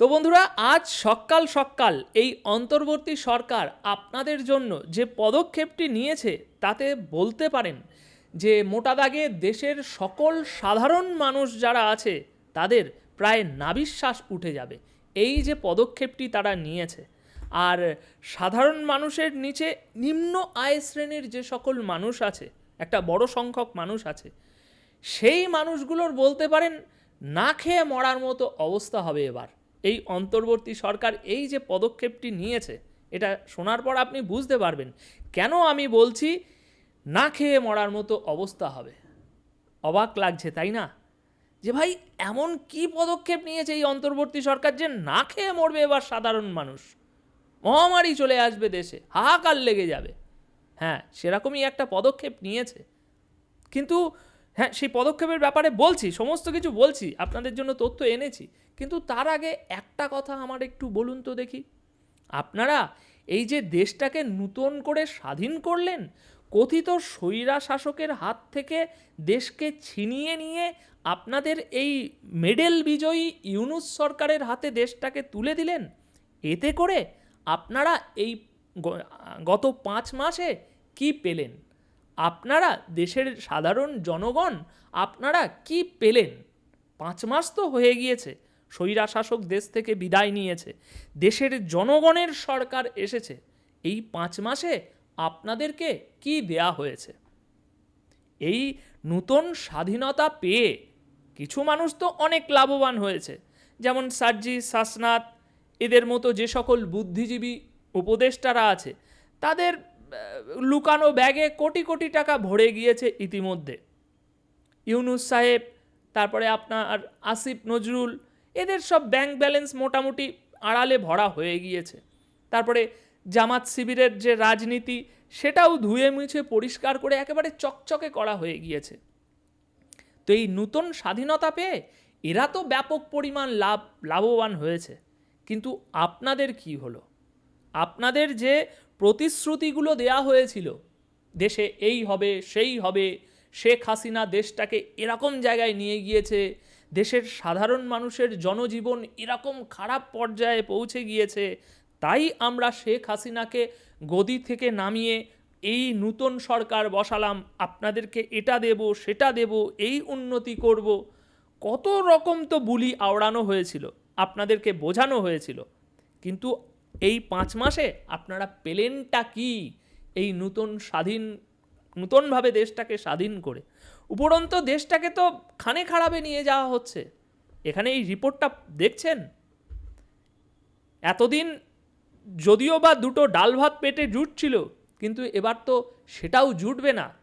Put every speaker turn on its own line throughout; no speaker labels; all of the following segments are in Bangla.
তো বন্ধুরা, আজ সকাল সকাল এই অন্তর্বর্তী সরকার আপনাদের জন্য যে পদক্ষেপটি নিয়েছে তাতে বলতে পারেন যে মোটা দাগে দেশের সকল সাধারণ মানুষ যারা আছে, তাদের প্রায় নাবিশ্বাস উঠে যাবে। এই যে পদক্ষেপটি তারা নিয়েছে, আর সাধারণ মানুষের নিচে নিম্ন আয় শ্রেণির যে সকল মানুষ আছে, একটা বড় সংখ্যক মানুষ আছে, সেই মানুষগুলোর বলতে পারেন, না খেয়ে মরার মতো অবস্থা হবে এবার। এই অন্তর্বর্তী সরকার এই যে পদক্ষেপটি নিয়েছে, এটা শোনার পর আপনি বুঝতে পারবেন কেন আমি বলছি না খেয়ে মরার মতো অবস্থা হবে। অবাক লাগছে, তাই না? যে ভাই, এমন কি পদক্ষেপ নিয়েছে এই অন্তর্বর্তী সরকার যে না খেয়ে মরবে এবার সাধারণ মানুষ? মহামারী চলে আসবে দেশে, হাহাকার লেগে যাবে। হ্যাঁ সেরকমই একটা পদক্ষেপ নিয়েছে। কিন্তু হ্যাঁ সেই পদক্ষেপের ব্যাপারে বলছি, সমস্ত কিছু বলছি, আপনাদের জন্য তথ্য এনেছি। কিন্তু তার আগে একটা কথা আমার একটু বলুন তো দেখি। আপনারা এই যে দেশটাকে নূতন করে স্বাধীন করলেন, কথিত স্বৈরা শাসকের হাত থেকে দেশকে ছিনিয়ে নিয়ে আপনাদের এই মেডেল বিজয়ী ইউনুস সরকারের হাতে দেশটাকে তুলে দিলেন, এতে করে আপনারা এই গত পাঁচ মাসে কি পেলেন? আপনারা দেশের সাধারণ জনগণ আপনারা কি পেলেন? পাঁচ মাস তো হয়ে গিয়েছে। স্বৈরা শাসক দেশ থেকে বিদায় নিয়েছে। দেশের জনগণের সরকার এসেছে। এই পাঁচ মাসে আপনাদেরকে কি দেয়া হয়েছে? এই নূতন স্বাধীনতা পেয়ে কিছু মানুষ তো অনেক লাভবান হয়েছে। যেমন সার্জি শাসনাথ, এদের মতো যে সকল বুদ্ধিজীবী উপদেষ্টারা আছে, তাদের লুকানো ব্যাগে কোটি কোটি টাকা ভরে গিয়েছে ইতিমধ্যে। ইউনুস সাহেব, তারপরে আপনার আসিফ নজরুল এদের সব ব্যাংক ব্যালেন্স মোটামুটি আড়ালে ভরা হয়ে গিয়েছে। তারপরে জামাত শিবিরের যে রাজনীতি, সেটাও ধুয়ে মুছে পরিষ্কার করে একেবারে চকচকে করা হয়ে গিয়েছে। তো এই নূতন স্বাধীনতা পেয়ে এরা তো ব্যাপক পরিমাণ লাভ, লাভবান হয়েছে। কিন্তু আপনাদের কি হলো? আপনাদের যে প্রতিশ্রুতিগুলো দেয়া হয়েছিল, দেশে এই হবে, সেই হবে, শেখ হাসিনা দেশটাকে এরকম জায়গায় নিয়ে গিয়েছে দেশের সাধারণ মানুষের জনজীবন এরকম খারাপ পর্যায়ে পৌঁছে গিয়েছে, তাই আমরা শেখ হাসিনাকে গদি থেকে নামিয়ে এই নূতন সরকার বসালাম। আপনাদেরকে এটা দেব, সেটা দেব, এই উন্নতি করব। কত রকম তো বুলি আওড়ানো হয়েছিল, আপনাদেরকে বোঝানো হয়েছিল। কিন্তু এই পাঁচ মাসে আপনারা পেলেনটা কি? এই নূতন স্বাধীন নূতনভাবে দেশটাকে স্বাধীন করে। উপরন্ত দেশটাকে তো খানে খারাপে নিয়ে যাওয়া হচ্ছে। এখানে এই রিপোর্টটা দেখছেন? এতদিন যদিও বা দুটো ডাল ভাত পেটে জুটছিল কিন্তু এবার তো সেটাও জুটবে না।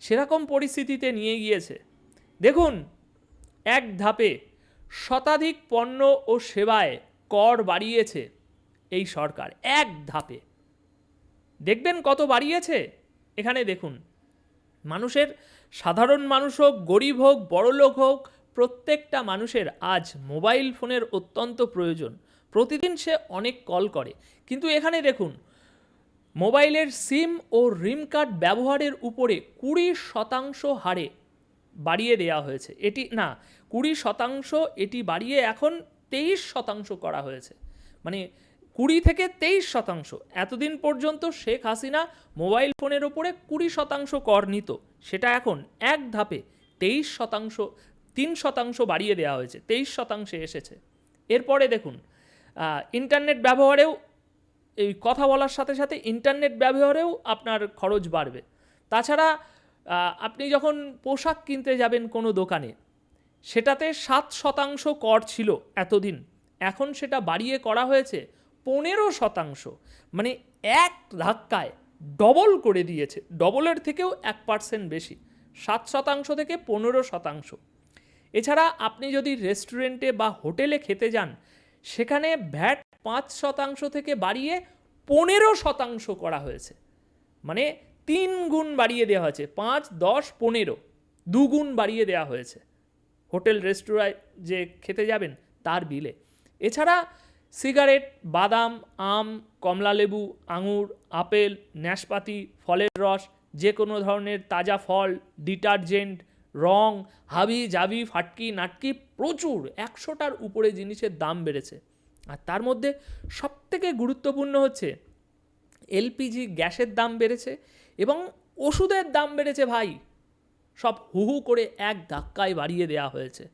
সেরকম পরিস্থিতিতে নিয়ে গিয়েছে। দেখুন, এক ধাপে শতাধিক পণ্য ও সেবায় কর বাড়িয়েছে এই সরকার। এক ধাপে। দেখবেন কত বাড়িয়েছে? এখানে দেখুন, মানুষের সাধারণ মানুষ হোক, গরিব হোক বড়লোক হোক, প্রত্যেকটা মানুষের আজ মোবাইল ফোনের অত্যন্ত প্রয়োজন। প্রতিদিন সে অনেক কল করে। কিন্তু এখানে দেখুন, মোবাইলের সিম ও রিম কার্ড ব্যবহারের উপরে কুড়ি শতাংশ হারে বাড়িয়ে দেওয়া হয়েছে। এটি, না, কুড়ি শতাংশ এটি বাড়িয়ে এখন তেইশ শতাংশ করা হয়েছে। মানে কুড়ি থেকে তেইশ শতাংশ। এতদিন পর্যন্ত শেখ হাসিনা মোবাইল ফোনের ওপরে কুড়ি শতাংশ কর নিত। সেটা এখন এক ধাপে তেইশ শতাংশ, তিন শতাংশ বাড়িয়ে দেওয়া হয়েছে, তেইশ শতাংশে এসেছে। এরপরে দেখুন ইন্টারনেট ব্যবহারেও এই কথা বলার সাথে সাথে ইন্টারনেট ব্যবহারেও আপনার খরচ বাড়বে। তাছাড়া আপনি যখন পোশাক কিনতে যাবেন কোনো দোকানে, সেটাতে সাত শতাংশ কর ছিল এতদিন। এখন সেটা বাড়িয়ে করা হয়েছে পনেরো শতাংশ মানে এক ধাক্কায় ডবল করে দিয়েছে ডবলের থেকেও এক পার্সেন্ট বেশি, সাত শতাংশ থেকে পনেরো শতাংশ। এছাড়া আপনি যদি রেস্টুরেন্টে বা হোটেলে খেতে যান, সেখানে ভ্যাট পাঁচ শতাংশ থেকে বাড়িয়ে পনেরো শতাংশ করা হয়েছে। মানে তিন গুণ বাড়িয়ে দেওয়া হয়েছে, পাঁচ, দশ, পনেরো দুগুণ বাড়িয়ে দেওয়া হয়েছে। হোটেল রেস্টুরায় যে খেতে যাবেন, তার বিলে। এছাড়া সিগারেট, বাদাম, আম, কমলালেবু, আঙুর, আপেল ন্যাশপাতি ফলের রস, যে কোনো ধরনের তাজা ফল, ডিটারজেন্ট, রং, হাবি জাবি, ফাটকি, নাটকি প্রচুর, একশোটার উপরে জিনিসের দাম বেড়েছে। আর তার মধ্যে সবথেকে গুরুত্বপূর্ণ হচ্ছে, এলপিজি গ্যাসের দাম বেড়েছে এবং ওষুধের দাম বেড়েছে ভাই। সব হু হু করে এক ধাক্কায় বাড়িয়ে দেওয়া হয়েছে।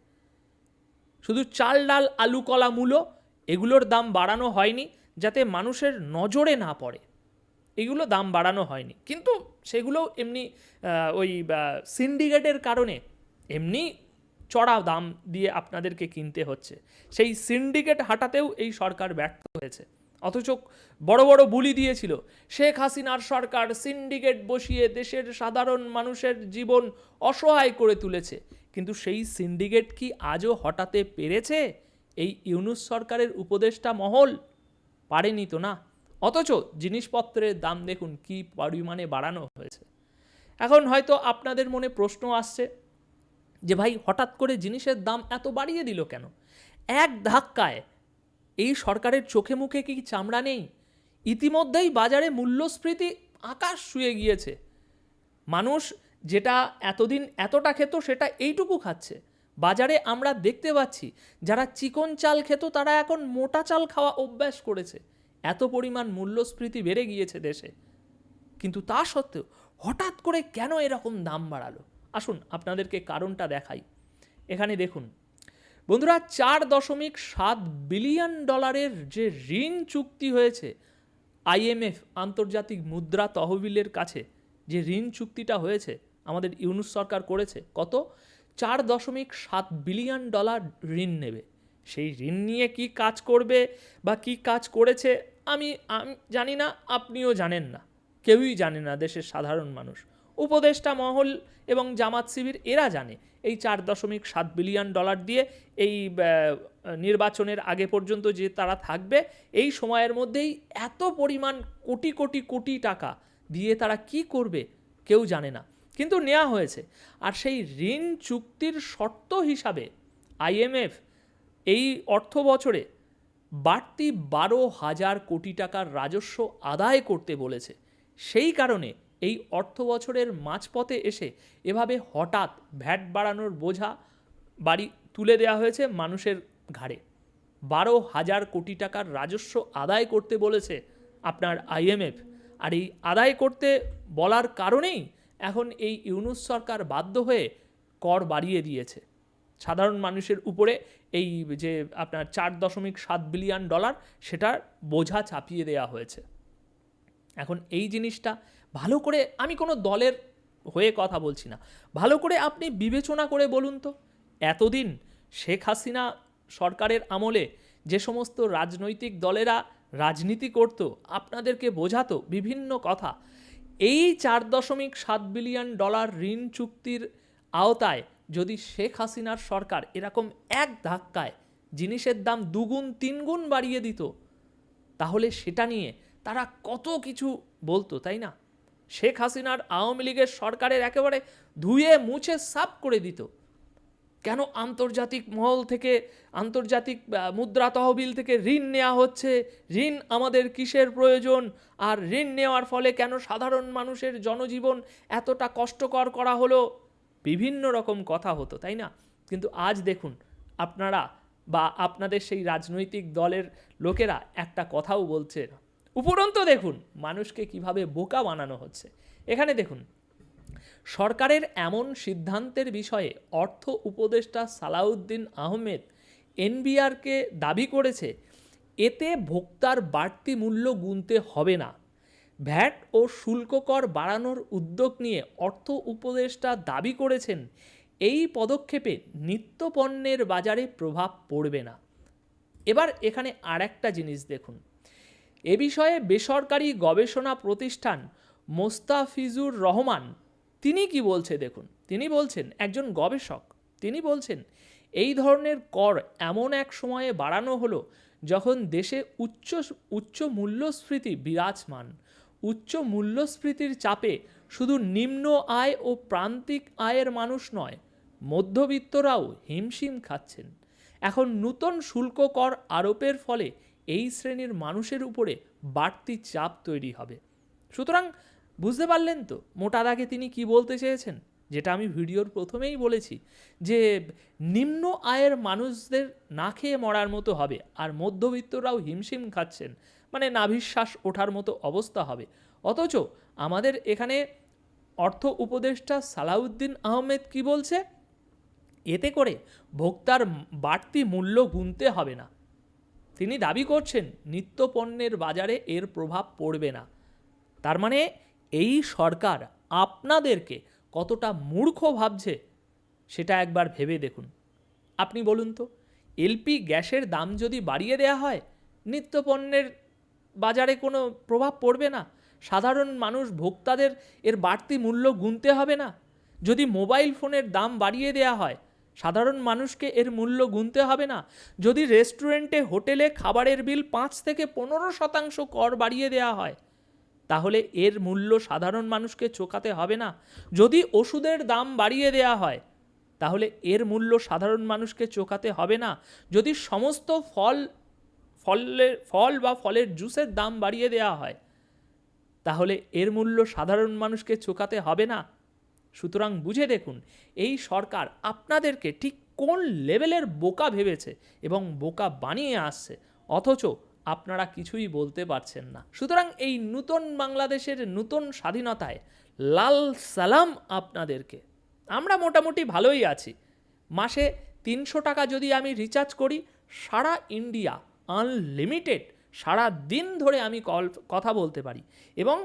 শুধু চাল, ডাল, আলু, কলা, মূলো এগুলোর দাম বাড়ানো হয়নি যাতে মানুষের নজরে না পড়ে। এগুলো দাম বাড়ানো হয়নি। কিন্তু সেগুলো এমনি ওই সিন্ডিকেটের কারণে এমনি চড়া দাম দিয়ে আপনাদেরকে কিনতে হচ্ছে। সেই সিন্ডিকেট হাঁটাতেও এই সরকার ব্যর্থ হয়েছে। অথচ বড় বড় বুলি দিয়েছিল, শেখ হাসিনার সরকার সিন্ডিকেট বসিয়ে দেশের সাধারণ মানুষের জীবন অসহায় করে তুলেছে। কিন্তু সেই সিন্ডিকেট কি আজও হটাতে পেরেছে? এই ইউনুস সরকারের উপদেষ্টা মহল পারেনি তো না? অথচ জিনিসপত্রের দাম দেখুন কি পরিমাণে বাড়ানো হয়েছে। এখন হয়তো আপনাদের মনে প্রশ্ন আসছে যে ভাই হঠাৎ করে জিনিসের দাম এত বাড়িয়ে দিল কেন? এক ধাক্কায় এই সরকারের চোখে মুখে কি চামড়া নেই? ইতিমধ্যেই বাজারে মূল্যস্ফীতি আকাশ শুয়ে গিয়েছে। মানুষ যেটা এতদিন এতটা খেত সেটা এইটুকু খাচ্ছে। বাজারে আমরা দেখতে পাচ্ছি, যারা চিকন চাল খেত তারা এখন মোটা চাল খাওয়া অভ্যাস করেছে। এত পরিমাণ মূল্যস্ফীতি বেড়ে গিয়েছে দেশে। কিন্তু তা সত্ত্বেও হঠাৎ করে কেন এরকম দাম বাড়ালো? আসুন আপনাদেরকে কারণটা দেখাই। এখানে দেখুন, বন্ধুরা চার দশমিক সাত বিলিয়ন ডলারের যে ঋণ চুক্তি হয়েছে আইএমএফ আন্তর্জাতিক মুদ্রা তহবিলের কাছে যে ঋণ চুক্তিটা হয়েছে, আমাদের ইউনুস সরকার করেছে, কত? চার দশমিক সাত বিলিয়ন ডলার ঋণ নেবে। সেই ঋণ নিয়ে কি কাজ করবে বা কি কাজ করেছে, আমি আমি জানি না, আপনিও জানেন না। কেউই জানে না, দেশের সাধারণ মানুষ। উপদেষ্টা মহল এবং জামাত শিবির এরা জানে। এই চার দশমিক সাত বিলিয়ন ডলার দিয়ে এই নির্বাচনের আগে পর্যন্ত যে তারা থাকবে, এই সময়ের মধ্যেই এত পরিমাণ কোটি কোটি কোটি টাকা দিয়ে তারা কি করবে, কেউ জানে না। কিন্তু নেওয়া হয়েছে। আর সেই ঋণ চুক্তির শর্ত হিসাবে আইএমএফ এই অর্থ বছরে বাড়তি বারো হাজার কোটি টাকার রাজস্ব আদায় করতে বলেছে। সেই কারণে এই অর্থ বছরের মাঝপথে এসে এভাবে হঠাৎ ভ্যাট বাড়ানোর বোঝা বাড়ি তুলে দেওয়া হয়েছে মানুষের ঘাড়ে। বারো হাজার কোটি টাকার রাজস্ব আদায় করতে বলেছে আপনার আইএমএফ আর এই আদায় করতে বলার কারণেই এখন এই ইউনুস সরকার বাধ্য হয়ে কর বাড়িয়ে দিয়েছে। সাধারণ মানুষের উপরে এই যে আপনার চার দশমিক সাত বিলিয়ন ডলার, সেটার বোঝা চাপিয়ে দেওয়া হয়েছে। এখন এই জিনিসটা ভালো করে আমি কোনো দলের হয়ে কথা বলছি না। ভালো করে আপনি বিবেচনা করে বলুন তো, এতদিন শেখ হাসিনা সরকারের আমলে যে সমস্ত রাজনৈতিক দলেরা রাজনীতি করত, আপনাদেরকে বোঝাতো বিভিন্ন কথা। এই চার দশমিক সাত বিলিয়ন ডলার ঋণ চুক্তির আওতায় যদি শেখ হাসিনার সরকার এরকম এক ধাক্কায় জিনিসের দাম দুগুণ, তিনগুণ বাড়িয়ে দিত, তাহলে সেটা নিয়ে তারা কত কিছু বলতো, তাই না? শেখ হাসিনার আওয়ামী লীগের সরকারের একেবারে ধুয়ে মুছে সাফ করে দিত। কেন আন্তর্জাতিক মহল থেকে, আন্তর্জাতিক মুদ্রা তহবিল থেকে ঋণ নেওয়া হচ্ছে? ঋণ আমাদের কিসের প্রয়োজন? আর ঋণ নেওয়ার ফলে কেন সাধারণ মানুষের জনজীবন এতটা কষ্টকর করা হলো? বিভিন্ন রকম কথা হতো, তাই না? কিন্তু আজ দেখুন, আপনারা বা আপনাদের সেই রাজনৈতিক দলের লোকেরা একটা কথাও বলছে। উপরন্তু দেখুন, মানুষকে কীভাবে বোকা বানানো হচ্ছে। এখানে দেখুন সরকারের এমন সিদ্ধান্তের বিষয়ে অর্থ উপদেষ্টা সালাউদ্দিন আহমেদ এনবিআরকে দাবি করেছে, এতে ভোক্তার বাড়তি মূল্য গুনতে হবে না। ভ্যাট ও শুল্ক কর বাড়ানোর উদ্যোগ নিয়ে অর্থ উপদেষ্টা দাবি করেছেন, এই পদক্ষেপে নিত্যপণ্যের বাজারে প্রভাব পড়বে না। এবার এখানে আর একটা জিনিস দেখুন। এ বিষয়ে বেসরকারি গবেষণা প্রতিষ্ঠান মোস্তাফিজুর রহমান তিনি কি বলছে দেখুন, তিনি বলছেন, একজন গবেষক, তিনি বলছেন, এই ধরনের কর এমন এক সময়ে বাড়ানো হলো যখন দেশে উচ্চ উচ্চ মূল্যস্ফীতি বিরাজমান। উচ্চ মূল্যস্ফীতির চাপে শুধু নিম্ন আয় ও প্রান্তিক আয়ের মানুষ নয়, মধ্যবিত্তরাও হিমশিম খাচ্ছেন। এখন নূতন শুল্ক কর আরোপের ফলে এই শ্রেণির মানুষের উপরে বাড়তি চাপ তৈরি হবে। সুতরাং বুঝতে পারলেন তো? মোটা দাগে তিনি কি বলতে চেয়েছেন? যেটা আমি ভিডিওর প্রথমেই বলেছি, যে নিম্ন আয়ের মানুষদের না খেয়ে মরার মতো হবে আর মধ্যবিত্তরাও হিমশিম খাচ্ছেন। মানে নাভিশ্বাস ওঠার মতো অবস্থা হবে। অথচ আমাদের এখানে অর্থ উপদেষ্টা সালাউদ্দিন আহমেদ কি বলছে? এতে করে ভোক্তার বাড়তি মূল্য গুনতে হবে না। তিনি দাবি করছেন, নিত্য পণ্যের বাজারে এর প্রভাব পড়বে না। তার মানে এই সরকার আপনাদেরকে কতটা মূর্খ ভাবছে সেটা একবার ভেবে দেখুন। আপনি বলুন তো এলপি গ্যাসের দাম যদি বাড়িয়ে দেওয়া হয় নিত্যপণ্যের বাজারে কোনো প্রভাব পড়বে না? সাধারণ মানুষ ভোক্তাদের এর বাড়তি মূল্য গুনতে হবে না? যদি মোবাইল ফোনের দাম বাড়িয়ে দেওয়া হয়, সাধারণ মানুষকে এর মূল্য গুনতে হবে না? যদি রেস্টুরেন্টে, হোটেলে খাবারের বিল পাঁচ থেকে পনেরো শতাংশ কর বাড়িয়ে দেওয়া হয় তাহলে এর মূল্য সাধারণ মানুষকে চোকাতে হবে না। যদি ওষুধের দাম বাড়িয়ে দেওয়া হয়, তাহলে এর মূল্য সাধারণ মানুষকে চোকাতে হবে না। যদি সমস্ত ফল ফলের ফল বা ফলের জুসের দাম বাড়িয়ে দেওয়া হয়, তাহলে এর মূল্য সাধারণ মানুষকে চোকাতে হবে না। সুতরাং বুঝে দেখুন, এই সরকার আপনাদেরকে ঠিক কোন লেভেলের বোকা ভেবেছে এবং বোকা বানিয়ে আসছে। অথচ আপনারা কিছুই বলতে পারছেন না। সুতরাং এই নূতন বাংলাদেশের নূতন স্বাধীনতায় লাল সালাম আপনাদেরকে। আমরা মোটামুটি ভালোই আছি। মাসে তিনশো টাকা যদি আমি রিচার্জ করি, সারা ইন্ডিয়া আনলিমিটেড সারা দিন ধরে আমি কল, কথা বলতে পারি এবং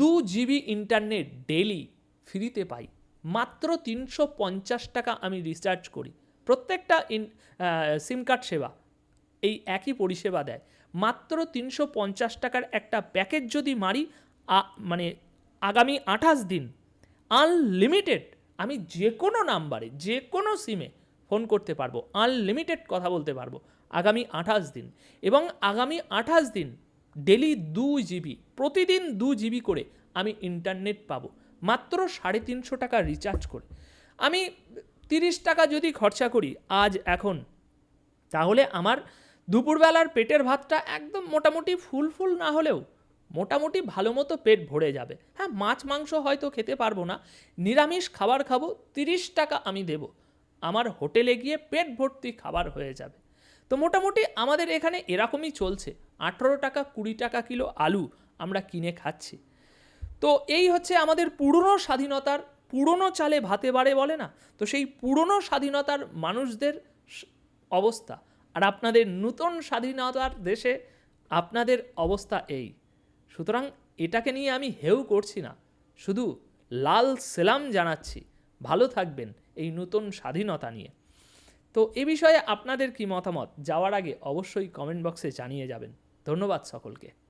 দু জিবি ইন্টারনেট ডেলি ফ্রিতে পাই। মাত্র তিনশো পঞ্চাশ টাকা আমি রিচার্জ করি। প্রত্যেকটা ইন সিম কার্ড সেবা এই একই পরিষেবা দেয়। মাত্র তিনশো পঞ্চাশ টাকার একটা প্যাকেজ যদি মারি মানে আগামী আঠাশ দিন আনলিমিটেড আমি যে কোনো নাম্বারে, যে কোনো সিমে ফোন করতে পারব আনলিমিটেড কথা বলতে পারব, আগামী আঠাশ দিন। এবং আগামী আঠাশ দিন ডেলি দু জিবি প্রতিদিন দু জিবি করে আমি ইন্টারনেট পাবো, মাত্র সাড়ে তিনশো টাকা রিচার্জ করে। আমি তিরিশ টাকা যদি খরচা করি আজ, এখন, তাহলে আমার দুপুরবেলার পেটের ভাতটা একদম মোটামুটি ফুল ফুল না হলেও মোটামুটি ভালো মতো পেট ভরে যাবে। হ্যাঁ মাছ, মাংস হয়তো খেতে পারব না। নিরামিষ খাবার খাব, তিরিশ টাকা আমি দেব। আমার হোটেলে গিয়ে পেট ভর্তি খাবার হয়ে যাবে। তো মোটামুটি আমাদের এখানে এরকমই চলছে। আঠেরো টাকা, কুড়ি টাকা কিলো আলু আমরা কিনে খাচ্ছি। তো এই হচ্ছে আমাদের পুরনো স্বাধীনতার, পুরনো চালে ভাতে বাড়ে বলে না? তো সেই পুরনো স্বাধীনতার মানুষদের অবস্থা। আর আপনাদের নূতন স্বাধীনতার দেশে আপনাদের অবস্থা এই। সুতরাং এটাকে নিয়ে আমি হেউ করছি না, শুধু লাল সেলাম জানাচ্ছি। ভালো থাকবেন এই নূতন স্বাধীনতা নিয়ে। তো এ বিষয়ে আপনাদের কি মতামত? যাওয়ার আগে অবশ্যই কমেন্ট বক্সে জানিয়ে যাবেন। ধন্যবাদ সকলকে।